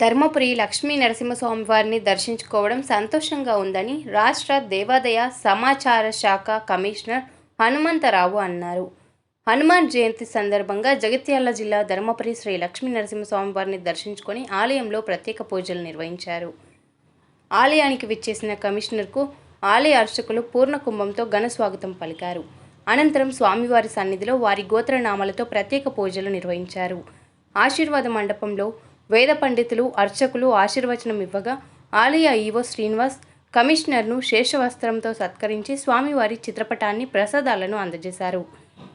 ధర్మపురి లక్ష్మీ నరసింహస్వామివారిని దర్శించుకోవడం సంతోషంగా ఉందని రాష్ట్ర దేవాదాయ సమాచార శాఖ కమిషనర్ హనుమంతరావు అన్నారు. హనుమాన్ జయంతి సందర్భంగా జగిత్యాల జిల్లా ధర్మపురి శ్రీ లక్ష్మీ నరసింహస్వామివారిని దర్శించుకొని ఆలయంలో ప్రత్యేక పూజలు నిర్వహించారు. ఆలయానికి విచ్చేసిన కమిషనర్కు ఆలయ అర్చకులు పూర్ణ కుంభంతో ఘన స్వాగతం పలికారు. అనంతరం స్వామివారి సన్నిధిలో వారి గోత్రనామాలతో ప్రత్యేక పూజలు నిర్వహించారు. ఆశీర్వాద మండపంలో వేద పండితులు అర్చకులు ఆశీర్వచనం ఇవ్వగా ఆలయ ఈవో శ్రీనివాస్ కమిషనర్ను శేషవస్త్రంతో సత్కరించి స్వామివారి చిత్రపటాన్ని ప్రసాదాలను అందజేశారు.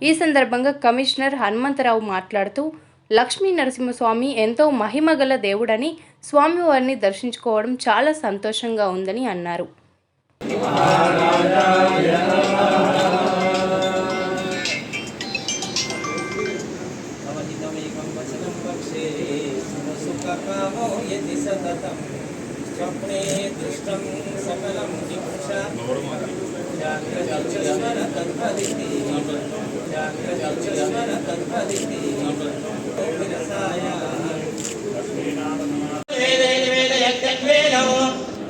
ఈ సందర్భంగా కమిషనర్ హనుమంతరావు మాట్లాడుతూ లక్ష్మీ నరసింహస్వామి ఎంతో మహిమగల దేవుడని స్వామివారిని దర్శించుకోవడం చాలా సంతోషంగా ఉందని అన్నారు. भावो यदि सततं स्वप्ने दृष्टं सकलं जिक्षा जाग्रदक्षर तद्भदिति जाग्रदक्षर तद्भदिति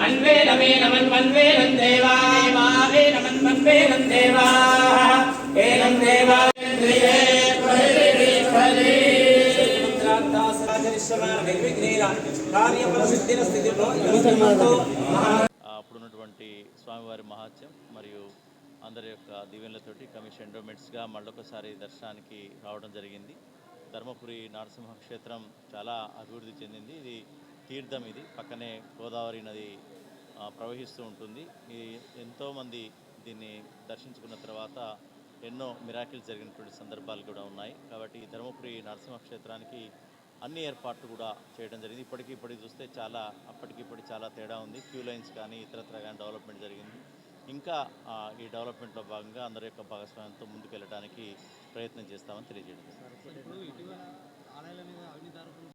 अन्वेनमे नमन् मन्वेनं देवा मावे नमन् मन्वेनं देवा एनं देवा అప్పుడున్నటువంటి స్వామివారి మహాత్యం మరియు అందరి యొక్క దీవెనలతోటి కమిషన్ ఎండోమెంట్స్గా మళ్ళొకసారి దర్శనానికి రావడం జరిగింది. ధర్మపురి నరసింహ క్షేత్రం చాలా అభివృద్ధి చెందింది. ఇది తీర్థం ఇది. పక్కనే గోదావరి నది ప్రవహిస్తూ ఉంటుంది. ఈ ఎంతోమంది దీన్ని దర్శించుకున్న తర్వాత ఎన్నో మిరాకిల్స్ జరిగినటువంటి సందర్భాలు కూడా ఉన్నాయి. కాబట్టి ఈ ధర్మపురి నరసింహ క్షేత్రానికి అన్ని ఏర్పాట్లు కూడా చేయడం జరిగింది. ఇప్పటికి ఇప్పటికి చూస్తే చాలా అప్పటికి ఇప్పటికి చాలా తేడా ఉంది. క్యూ లైన్స్ కానీ ఇతరత్ర కానీ డెవలప్మెంట్ జరిగింది. ఇంకా ఈ డెవలప్మెంట్లో భాగంగా అందరి యొక్క భాగస్వామ్యంతో ముందుకు వెళ్ళడానికి ప్రయత్నం చేస్తామని తెలియజేయడం